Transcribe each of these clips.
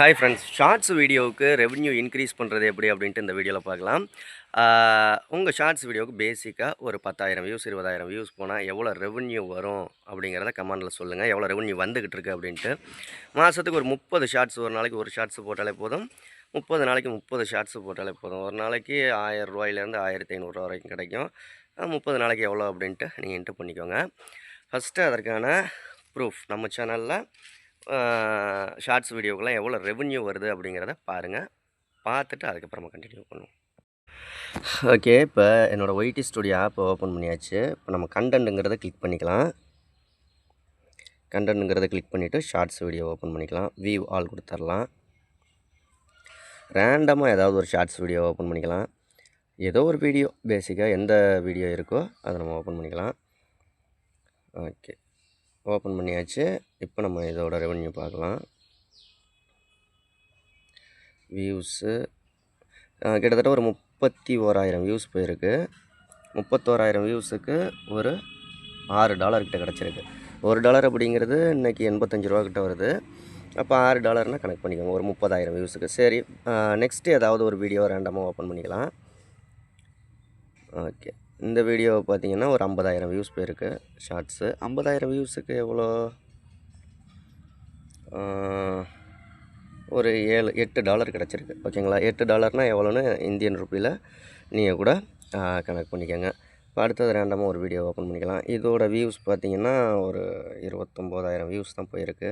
Hi friends shorts வீடியோவுக்கு revenue increase பண்ணுறது எப்படி அப்படின்ட்டு இந்த வீடியோவில் பார்க்கலாம். உங்கள் ஷார்ட்ஸ் வீடியோவுக்கு பேசிக்காக ஒரு பத்தாயிரம் வியூஸ் இருபதாயிரம் வியூஸ் போனால் எவ்வளோ ரெவன்யூ வரும் அப்படிங்கிறத கமெண்டில் சொல்லுங்கள் எவ்வளோ ரெவன்யூ வந்துக்கிட்டு இருக்குது அப்படின்ட்டு. மாதத்துக்கு ஒரு முப்பது ஷார்ட்ஸ் ஒரு நாளைக்கு ஒரு ஷார்ட்ஸ் போட்டாலே போதும். முப்பது நாளைக்கு முப்பது ஷார்ட்ஸ் போட்டாலே போதும். ஒரு நாளைக்கு ஆயிரம் ரூபாயிலேருந்து ஆயிரத்தி ஐநூறுரூவா வரைக்கும் கிடைக்கும். முப்பது நாளைக்கு எவ்வளோ அப்படின்ட்டு நீங்கள் என்ட்ரு பண்ணிக்கோங்க. ஃபஸ்ட்டு அதற்கான ப்ரூஃப் நம்ம சேனலில் ஷார்ட்ஸ் வீடியோக்கெல்லாம் எவ்வளோ ரெவன்யூ வருது அப்படிங்கிறத பாருங்கள் பார்த்துட்டு அதுக்கப்புறமா கண்டினியூ பண்ணுவோம். ஓகே இப்போ என்னோடய ஒய்டி ஸ்டுடியோ ஆப்பை ஓப்பன் பண்ணியாச்சு. இப்போ நம்ம கண்டென்ட்டுங்கிறத கிளிக் பண்ணிக்கலாம். கண்டென்ட்டுங்கிறத கிளிக் பண்ணிவிட்டு ஷார்ட்ஸ் வீடியோ ஓப்பன் பண்ணிக்கலாம். வியூ ஆல் கொடுத்துர்லாம். ரேண்டமாக ஏதாவது ஒரு ஷார்ட்ஸ் வீடியோ ஓப்பன் பண்ணிக்கலாம். ஏதோ ஒரு வீடியோ பேசிக்காக எந்த வீடியோ இருக்கோ அதை நம்ம ஓப்பன் பண்ணிக்கலாம். ஓகே. ஓப்பன் பண்ணியாச்சு. இப்போ நம்ம இதோட ரெவென்யூ பார்க்கலாம். வியூஸு கிட்டத்தட்ட ஒரு முப்பத்தி ஓராயிரம் வியூஸ் போயிருக்கு. முப்பத்தோராயிரம் வியூஸுக்கு ஒரு ஆறு டாலர் கிட்ட கிடச்சிருக்கு. ஒரு டாலர் அப்படிங்கிறது இன்றைக்கி எண்பத்தஞ்சு ரூபா கிட்ட வருது. அப்போ ஆறு டாலர்னால் கனெக்ட் பண்ணிக்கோங்க. ஒரு முப்பதாயிரம் வியூஸுக்கு சரி நெக்ஸ்ட்டு ஏதாவது ஒரு வீடியோ ரேண்டமாக ஓப்பன் பண்ணிக்கலாம். ஓகே. இந்த வீடியோவை பார்த்தீங்கன்னா ஒரு ஐம்பதாயிரம் வியூஸ் போயிருக்கு ஷார்ட்ஸு ஐம்பதாயிரம் வியூஸுக்கு எவ்வளோ? ஒரு ஏழு எட்டு டாலர் கிடச்சிருக்கு. ஓகேங்களா? எட்டு டாலர்னால் எவ்வளோன்னு இந்தியன் ருப்பியில் நீங்கள் கூட கனெக்ட் பண்ணிக்கோங்க. இப்போ அடுத்தது ரேண்டமாக ஒரு வீடியோ ஓப்பன் பண்ணிக்கலாம். இதோட வியூஸ் பார்த்தீங்கன்னா ஒரு இருபத்தொம்போதாயிரம் வியூஸ் தான் போயிருக்கு.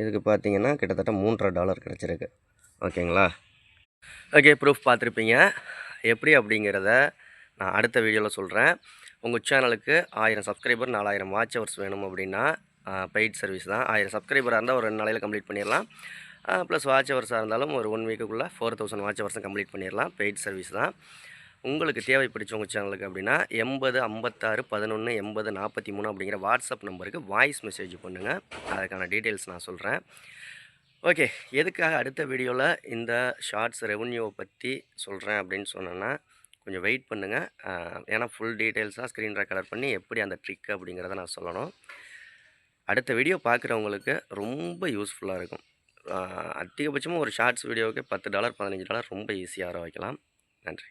இதுக்கு பார்த்தீங்கன்னா கிட்டத்தட்ட மூன்றரை டாலர் கிடச்சிருக்கு. ஓகேங்களா? ஓகே ப்ரூஃப் பார்த்துருப்பீங்க. எப்படி அப்படிங்கிறத நான் அடுத்த வீடியோவில் சொல்கிறேன் உங்கள் சேனலுக்கு ஆயிரம் சப்ஸ்கிரைபர் நாலாயிரம் வாட்ச் ஹவர்ஸ் வேணும் அப்படின்னா பெய்ட் சர்வீஸ் தான். ஆயிரம் சப்ஸ்கிரைபராக இருந்தால் ஒரு ரெண்டு நாளையில் கம்ப்ளீட் பண்ணிடலாம் ப்ளஸ் வாட்ச் ஹவர்ஸாக இருந்தாலும் ஒரு ஒன் வீக்குக்குள்ளே ஃபோர் தௌசண்ட் வாட்ச் ஹவர்ஸும் கம்ப்ளீட் பண்ணிடலாம் பெய்ட் சர்வீஸ் தான். உங்களுக்கு தேவைப்படுச்சு உங்கள் சேனலுக்கு அப்படின்னா எண்பது ஐம்பத்தாறு பதினொன்று எண்பது நாற்பத்தி மூணு அப்படிங்கிற வாட்ஸ்அப் நம்பருக்கு வாய்ஸ் மெசேஜ் பண்ணுங்கள் அதுக்கான டீட்டெயில்ஸ் நான் சொல்கிறேன் ஓகே. எதுக்காக அடுத்த வீடியோவில் இந்த ஷார்ட்ஸ் ரெவன்யூவை பற்றி சொல்கிறேன் அப்படின்னு சொன்னேன்னா கொஞ்சம் வெயிட் பண்ணுங்கள் ஏன்னா ஃபுல் டீட்டெயில்ஸாக ஸ்க்ரீன் ரெக்கார்டர் பண்ணி எப்படி அந்த ட்ரிக் அப்படிங்கிறத நான் சொல்லணும். அடுத்த வீடியோ பார்க்குறவங்களுக்கு ரொம்ப யூஸ்ஃபுல்லாக இருக்கும். அதிகபட்சமாக ஒரு ஷார்ட்ஸ் வீடியோவுக்கு பத்து டாலர் பதினஞ்சு டாலர் ரொம்ப ஈஸியாக வர வைக்கலாம் நன்றி.